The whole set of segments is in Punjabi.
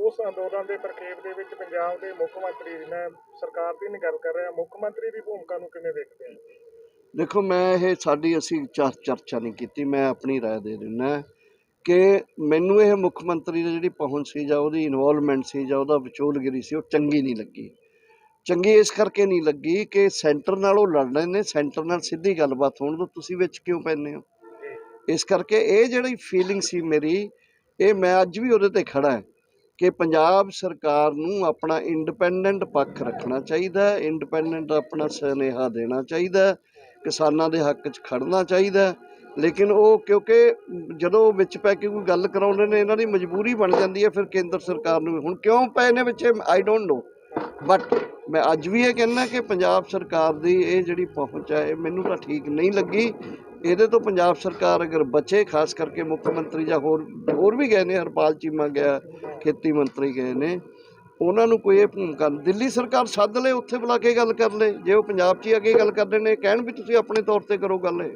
ਉਸ ਅੰਦੋਲਨ ਦੇ ਪ੍ਰਖੇਪ ਦੇ ਵਿੱਚ ਪੰਜਾਬ ਦੇ ਮੁੱਖ ਮੰਤਰੀ ਨੇ ਸਰਕਾਰ ਦੀ ਨਹੀਂ ਗੱਲ ਕਰ ਰਿਹਾ ਮੁੱਖ ਮੰਤਰੀ ਦੀ ਭੂਮਿਕਾ ਨੂੰ ਕਿਵੇਂ ਵੇਖਦੇ ਹੋ ਦੇਖੋ ਮੈਂ ਇਹ ਸਾਡੀ ਅਸੀਂ ਚਰ- ਚਰਚਾ ਨਹੀਂ ਕੀਤੀ ਮੈਂ ਆਪਣੀ رائے ਦੇ ਦਿੰਦਾ ਕਿ ਮੈਨੂੰ ਇਹ ਮੁੱਖ ਮੰਤਰੀ ਦੀ ਜਿਹੜੀ ਪਹੁੰਚ ਸੀ ਜਾਂ ਉਹਦੀ ਇਨਵੋਲਵਮੈਂਟ ਸੀ ਜਾਂ ਉਹਦਾ ਵਿਚੋਲਗਿਰੀ ਸੀ ਉਹ ਚੰਗੀ ਨਹੀਂ ਲੱਗੀ ਚੰਗੀ ਇਸ ਕਰਕੇ ਨਹੀਂ ਲੱਗੀ ਕਿ ਸੈਂਟਰ ਨਾਲ ਉਹ ਲੜ ਰਹੇ ਨੇ ਸੈਂਟਰ ਨਾਲ ਸਿੱਧੀ ਗੱਲਬਾਤ ਹੋਣ ਤੋਂ ਤੁਸੀਂ ਵਿੱਚ ਕਿਉਂ ਪੈਂਦੇ ਹੋ ਇਸ ਕਰਕੇ ਇਹ ਜਿਹੜੀ ਫੀਲਿੰਗ ਸੀ ਮੇਰੀ ਇਹ ਮੈਂ ਅੱਜ ਵੀ ਉਹਦੇ ਤੇ ਖੜਾ ਹਾਂ ਕਿ ਪੰਜਾਬ ਸਰਕਾਰ ਨੂੰ ਆਪਣਾ ਇੰਡੀਪੈਂਡੈਂਟ ਪੱਖ ਰੱਖਣਾ ਚਾਹੀਦਾ ਹੈ ਇੰਡੀਪੈਂਡੈਂਟ ਆਪਣਾ ਸੁਨੇਹਾ ਦੇਣਾ ਚਾਹੀਦਾ ਹੈ, ਕਿਸਾਨਾਂ ਦੇ ਹੱਕ 'ਚ ਖੜਨਾ ਚਾਹੀਦਾ ਹੈ। ਲੇਕਿਨ ਉਹ ਕਿਉਂਕਿ ਜਦੋਂ ਵਿੱਚ ਪੈ ਕੇ ਕੋਈ ਗੱਲ ਕਰਾਉਂਦੇ ਨੇ, ਇਹਨਾਂ ਦੀ ਮਜਬੂਰੀ ਬਣ ਜਾਂਦੀ ਹੈ, ਫਿਰ ਕੇਂਦਰ ਸਰਕਾਰ ਨੂੰ ਵੀ। ਹੁਣ ਕਿਉਂ ਪਏ ਨੇ ਵਿੱਚ ਆਈ ਡੋਂਟ ਨੋ ਬਟ ਮੈਂ ਅੱਜ ਵੀ ਇਹ ਕਹਿੰਦਾ ਕਿ ਪੰਜਾਬ ਸਰਕਾਰ ਦੀ ਇਹ ਜਿਹੜੀ ਪਹੁੰਚ ਹੈ, ਇਹ ਮੈਨੂੰ ਤਾਂ ਠੀਕ ਨਹੀਂ ਲੱਗੀ ਇਹਦੇ ਤੋਂ ਪੰਜਾਬ ਸਰਕਾਰ ਅਗਰ ਬਚੇ ਖਾਸ ਕਰਕੇ ਮੁੱਖ ਮੰਤਰੀ ਜਾਂ ਹੋਰ ਹੋਰ ਵੀ ਗਏ ਨੇ ਹਰਪਾਲ ਚੀਮਾ ਗਿਆ ਖੇਤੀ ਮੰਤਰੀ ਗਏ ਨੇ ਉਹਨਾਂ ਨੂੰ ਕੋਈ ਇਹ ਭੂਮਿਕਾ ਦਿੱਲੀ ਸਰਕਾਰ ਸੱਦ ਲੇ ਉੱਥੇ ਬੁਲਾ ਕੇ ਗੱਲ ਕਰ ਲੇ ਜੇ ਉਹ ਪੰਜਾਬ 'ਚ ਹੀ ਅੱਗੇ ਗੱਲ ਕਰਦੇ ਨੇ ਕਹਿਣ ਵੀ ਤੁਸੀਂ ਆਪਣੇ ਤੌਰ ਤੇ ਕਰੋ ਗੱਲ ਇਹ।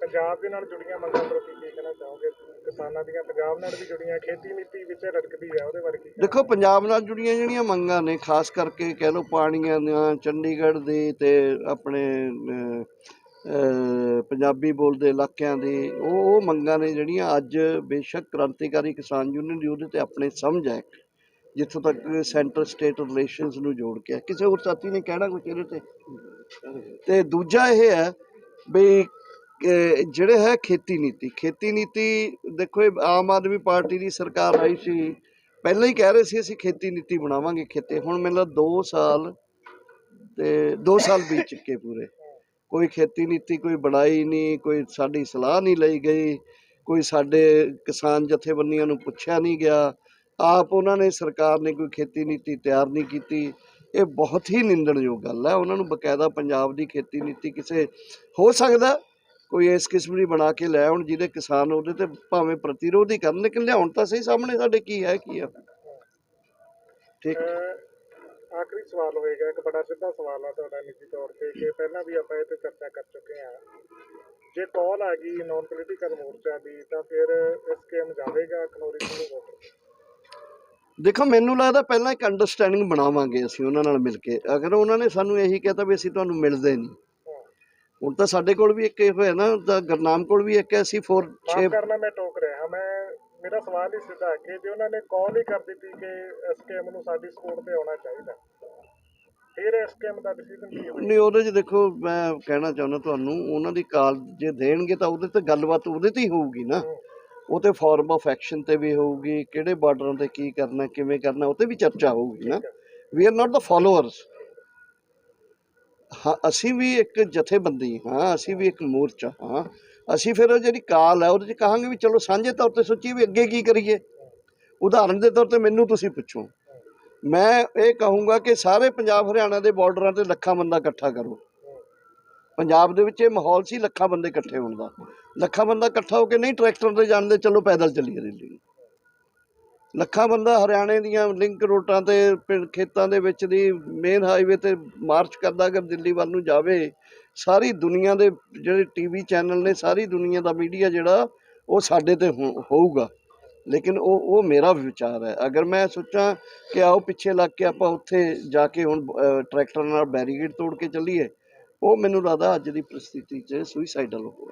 ਪੰਜਾਬ ਦੇ ਨਾਲ ਜੁੜੀਆਂ ਮੰਗਾਂ ਪ੍ਰਤੀ ਕੀ ਕਹਿਣਾ ਚਾਹੋਗੇ? ਕਿਸਾਨਾਂ ਦੀਆਂ ਪੰਜਾਬ ਨਾਲ ਵੀ ਜੁੜੀਆਂ ਖੇਤੀ ਨੀਤੀ ਵਿੱਚ ਰੜਕਦੀ ਹੈ ਉਹਦੇ ਬਾਰੇ ਕੀ ਕਹਿਣਾ? ਦੇਖੋ ਪੰਜਾਬ ਨਾਲ ਜੁੜੀਆਂ ਜਿਹੜੀਆਂ ਮੰਗਾਂ ਨੇ ਖਾਸ ਕਰਕੇ ਕਹਿ ਲਓ ਪਾਣੀਆਂ ਦੀਆਂ ਚੰਡੀਗੜ੍ਹ ਦੀ ਤੇ ਆਪਣੇ ਪੰਜਾਬੀ ਬੋਲਦੇ ਇਲਾਕਿਆਂ ਦੀ ਉਹ ਉਹ ਮੰਗਾਂ ਨੇ ਜਿਹੜੀਆਂ ਅੱਜ ਬੇਸ਼ੱਕ ਕ੍ਰਾਂਤੀਕਾਰੀ ਕਿਸਾਨ ਯੂਨੀਅਨ ਦੀ ਉਹਦੇ ਤੇ ਆਪਣੇ ਸਮਝ ਹੈ, ਜਿੱਥੋਂ ਤੱਕ ਸੈਂਟਰ ਸਟੇਟ ਰਿਲੇਸ਼ਨਸ ਨੂੰ ਜੋੜ ਕੇ ਕਿਸੇ ਹੋਰ ਸਾਥੀ ਨੇ ਕਹਿਣਾ ਕੁਝ ਇਹਦੇ ਤੇ? ਤੇ ਦੂਜਾ ਇਹ ਹੈ ਵੀ ਜਿਹੜੇ ਹੈ ਖੇਤੀ ਨੀਤੀ ਖੇਤੀ ਨੀਤੀ ਦੇਖੋ ਇਹ ਆਮ ਆਦਮੀ ਪਾਰਟੀ ਦੀ ਸਰਕਾਰ ਆਈ ਸੀ, ਪਹਿਲਾਂ ਹੀ ਕਹਿ ਰਹੇ ਸੀ ਅਸੀਂ ਖੇਤੀ ਨੀਤੀ ਬਣਾਵਾਂਗੇ ਖੇਤੇ, ਹੁਣ ਮੈਨੂੰ ਲੱਗਦਾ 2 ਸਾਲ ਤੇ 2 ਸਾਲ ਬੀਤ ਚੁੱਕੇ ਪੂਰੇ। ਕੋਈ ਖੇਤੀ ਨੀਤੀ ਕੋਈ ਬਣਾਈ ਨਹੀਂ ਕੋਈ ਸਾਡੀ ਸਲਾਹ ਨਹੀਂ ਲਈ ਗਈ ਕੋਈ ਸਾਡੇ ਕਿਸਾਨ ਜਥੇਬੰਦੀਆਂ ਨੂੰ ਪੁੱਛਿਆ ਨਹੀਂ ਗਿਆ ਆਪ ਉਹਨਾਂ ਨੇ ਸਰਕਾਰ ਨੇ ਕੋਈ ਖੇਤੀ ਨੀਤੀ ਤਿਆਰ ਨਹੀਂ ਕੀਤੀ ਇਹ ਬਹੁਤ ਹੀ ਨਿੰਦਣਯੋਗ ਗੱਲ ਹੈ। ਉਹਨਾਂ ਨੂੰ ਬਕਾਇਦਾ ਪੰਜਾਬ ਦੀ ਖੇਤੀ ਨੀਤੀ ਕਿਸੇ ਹੋ ਸਕਦਾ ਕੋਈ ਇਸ ਕਿਸਮ ਦੀ ਬਣਾ ਕੇ ਲੈ ਆਉਣ ਜਿਹਦੇ ਕਿਸਾਨ ਉਹਦੇ ਤੇ ਭਾਵੇਂ ਪ੍ਰਤੀਰੋਧ ਹੀ ਕਰਨ ਲੇਕਿਨ ਲਿਆਉਣ ਤਾਂ ਸਹੀ ਸਾਹਮਣੇ ਸਾਡੇ ਕੀ ਹੈ ਕੀ ਹੈ। ਠੀਕ। ਆਖਰੀ ਸਵਾਲ ਹੋਏਗਾ ਇੱਕ ਬੜਾ ਸਿੱਧਾ ਸਵਾਲ ਆ ਤੁਹਾਡਾ ਨਿੱਜੀ ਤੌਰ ਤੇ ਕਿ ਪਹਿਲਾਂ ਵੀ ਆਪਾਂ ਇਹ ਤੇ ਚਰਚਾ ਕਰ ਚੁੱਕੇ ਹਾਂ। ਜੇ ਕਾਲ ਆ ਗਈ ਨਾਨ ਪੋਲੀਟੀਕਲ ਮੋਰਚਾ ਦੀ ਤਾਂ ਫਿਰ ਐਸਕੇਐਮ ਜਾਵੇਗਾ ਖਨੌਰੀ ਨੂੰ ਵੋਟ? ਦੇਖੋ ਮੈਨੂੰ ਲੱਗਦਾ ਪਹਿਲਾਂ ਇੱਕ ਅੰਡਰਸਟੈਂਡਿੰਗ ਬਣਾਵਾਂਗੇ ਅਸੀਂ ਉਹਨਾਂ ਨਾਲ ਮਿਲ ਕੇ। ਅਗਰ ਉਹਨਾਂ ਨੇ ਸਾਨੂੰ ਇਹੀ ਕਹਤਾ ਵੀ ਅਸੀਂ ਤੁਹਾਨੂੰ ਮਿਲਦੇ ਨਹੀਂ। ਹੁਣ ਤਾਂ ਸਾਡੇ ਕੋਲ ਵੀ ਇੱਕ ਇਹ ਹੋਇਆ ਨਾ ਤਾਂ ਗੁਰਨਾਮ ਕੋਲ ਵੀ ਇੱਕ ਅਸੀਂ 4 6 ਮਾਫ ਕਰਨਾ ਮੈਂ ਟੋਕ ਰਿਹਾ। ਮੈਂ ਮੇਰਾ ਸਵਾਲ ਹੀ ਸਿੱਧਾ ਕਿ ਜੇ ਉਹਨਾਂ ਨੇ ਕਾਲ ਹੀ ਕਰ ਦਿੱਤੀ ਕਿ ਐਸਕੇਐਮ ਨੂੰ ਸਾਡੀ ਸਪੋਰਟ ਤੇ ਆਉਣਾ ਚਾਹੀਦਾ ਫਿਰ ਐਸਕੇਐਮ ਦਾ ਡਿਸੀਜਨ ਕੀ ਹੋਵੇਗਾ ਨਹੀਂ ਉਹਦੇ 'ਚ ਦੇਖੋ ਮੈਂ ਕਹਿਣਾ ਚਾਹੁੰਦਾ ਤੁਹਾਨੂੰ ਉਹਨਾਂ ਦੀ ਕਾਲ ਜੇ ਦੇਣਗੇ ਤਾਂ ਉਹਦੇ ਤੇ ਗੱਲਬਾਤ ਉਹਦੇ ਤੇ ਹੀ ਹੋਊਗੀ ਨਾ। ਉਹ ਤੇ ਫਾਰਮ ਆਫ ਐਕਸ਼ਨ ਤੇ ਵੀ ਹੋਊਗੀ ਕਿਹੜੇ ਬਾਰਡਰਾਂ ਤੇ ਕੀ ਕਰਨਾ ਕਿਵੇਂ ਕਰਨਾ ਉਹ ਤੇ ਵੀ ਚਰਚਾ ਹੋਊਗੀ ਨਾ। ਵੀ ਆਰ ਨਾਟ ਦਾ ਫਾਲੋਅਰਸ ਹਾਂ ਅਸੀਂ ਵੀ ਇੱਕ ਜਥੇਬੰਦੀ ਹਾਂ ਅਸੀਂ ਵੀ ਇੱਕ ਮੋਰਚਾ ਹਾਂ। ਅਸੀਂ ਫਿਰ ਉਹ ਜਿਹੜੀ ਕਾਲ ਹੈ, ਉਹਦੇ 'ਚ ਕਹਾਂਗੇ ਵੀ ਚਲੋ ਸਾਂਝੇ ਤੌਰ ਤੇ ਸੋਚੀਏ ਵੀ ਅੱਗੇ ਕੀ ਕਰੀਏ। ਉਦਾਹਰਨ ਦੇ ਤੌਰ ਤੇ ਮੈਨੂੰ ਤੁਸੀਂ ਪੁੱਛੋ। ਮੈਂ ਇਹ ਕਹੂੰਗਾ ਕਿ ਸਾਰੇ ਪੰਜਾਬ ਹਰਿਆਣਾ ਦੇ ਬਾਰਡਰਾਂ ਤੇ ਲੱਖਾਂ ਬੰਦਾ ਇਕੱਠਾ ਕਰੋ। ਪੰਜਾਬ ਦੇ ਵਿੱਚ ਇਹ ਮਾਹੌਲ ਸੀ ਲੱਖਾਂ ਬੰਦੇ ਇਕੱਠੇ ਹੋਣ ਦਾ। ਲੱਖਾਂ ਬੰਦਾ ਇਕੱਠਾ ਹੋ ਕੇ ਨਹੀਂ, ਟਰੈਕਟਰ ਤੇ ਜਾਣਦੇ ਚਲੋ ਪੈਦਲ ਚੱਲੀਏ ਦਿੱਲੀ ਨੂੰ ਲੱਖਾਂ ਬੰਦਾ ਹਰਿਆਣੇ ਦੀਆਂ ਲਿੰਕ ਰੋਡਾਂ ਤੇ ਪਿੰਡ ਖੇਤਾਂ ਦੇ ਵਿੱਚ ਦੀ ਮੇਨ ਹਾਈਵੇ ਤੇ ਮਾਰਚ ਕਰਦਾ ਅਗਰ ਦਿੱਲੀ ਵੱਲ ਨੂੰ ਜਾਵੇ ਸਾਰੀ ਦੁਨੀਆ ਦੇ ਜਿਹੜੇ ਟੀਵੀ ਚੈਨਲ ਨੇ ਸਾਰੀ ਦੁਨੀਆ ਦਾ ਮੀਡੀਆ ਜਿਹੜਾ ਉਹ ਸਾਡੇ ਤੇ ਹੋ- ਹੋਊਗਾ। ਲੇਕਿਨ ਉਹ ਉਹ ਮੇਰਾ ਵਿਚਾਰ ਹੈ। ਅਗਰ ਮੈਂ ਸੋਚਾਂ ਕਿ ਆਓ ਪਿੱਛੇ ਲੱਗ ਕੇ ਆਪਾਂ ਉੱਥੇ ਜਾ ਕੇ ਹੁਣ ਅ, ਟਰੈਕਟਰ ਨਾਲ ਬੈਰੀਗੇਡ ਤੋੜ ਕੇ ਚੱਲੀਏ ਉਹ ਮੈਨੂੰ ਲੱਗਦਾ ਅੱਜ ਦੀ ਪ੍ਰਸਥਿਤੀ 'ਚ ਸੁਈਸਾਈਡਲ ਹੋਊਗਾ।